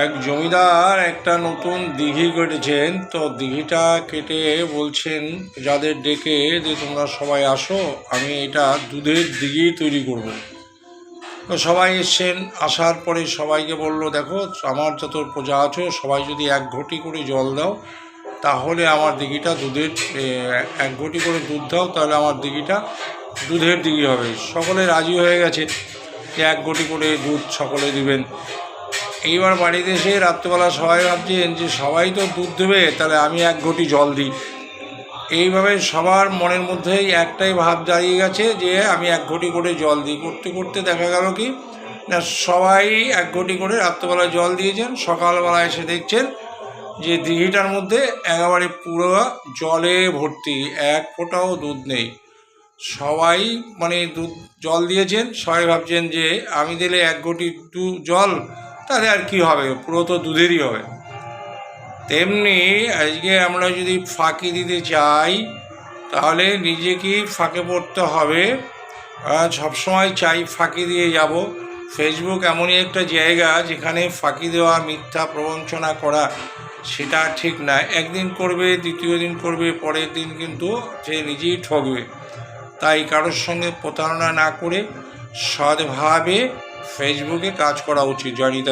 এক জমিদার একটা নতুন দিঘি কেটেছেন। তো দিঘিটা কেটে বলছেন যাদের ডেকে যে তোমরা সবাই আসো, আমি এটা দুধের দিঘি তৈরি করব। তো সবাই এসছেন, আসার পরে সবাইকে বলল, দেখো, আমার যত প্রজা আছো, সবাই যদি এক ঘটি করে জল দাও, তাহলে আমার দিঘিটা দুধের এক ঘটি করে দুধ দাও, তাহলে আমার দিঘিটা দুধের দিঘি হবে। সকলে রাজি হয়ে গেছে যে এক ঘটি করে দুধ সকলে দিবেন। এইবার বাড়িতে এসে রাত্রেবেলা সবাই ভাবছেন যে সবাই তো দুধ দেবে, তাহলে আমি এক ঘটি জল দিই। এইভাবে সবার মনের মধ্যেই একটাই ভাব দাঁড়িয়ে গেছে যে আমি এক ঘটি করে জল দিই। করতে করতে দেখা গেল কি, না, সবাই এক ঘটি করে রাত্রেবেলা জল দিয়েছেন, সকালবেলা এসে দেখছেন যে দিঘিটার মধ্যে একেবারে পুরো জলে ভর্তি, এক ফোঁটাও দুধ নেই। সবাই মানে দুধ জল দিয়েছেন, সবাই ভাবছেন যে আমি দিলে এক ঘটি দু, জল তাহলে আর কি হবে? পুরো তো দুধেরই হবে। তেমনি আজকে আমরা যদি ফাঁকি দিতে চাই, তাহলে নিজেকেই ফাঁকে পড়তে হবে। সবসময় চাই ফাঁকি দিয়ে যাব। ফেসবুক এমনই একটা জায়গা যেখানে ফাঁকি দেওয়া, মিথ্যা প্রবঞ্চনা করা সেটা ঠিক না। একদিন করবে, দ্বিতীয় দিন করবে, পরের দিন কিন্তু সে নিজেই ঠকবে। তাই কারোর সঙ্গে প্রতারণা না করে সৎভাবে ফেসবুকে কাজ করা উচিত। জয়নিতা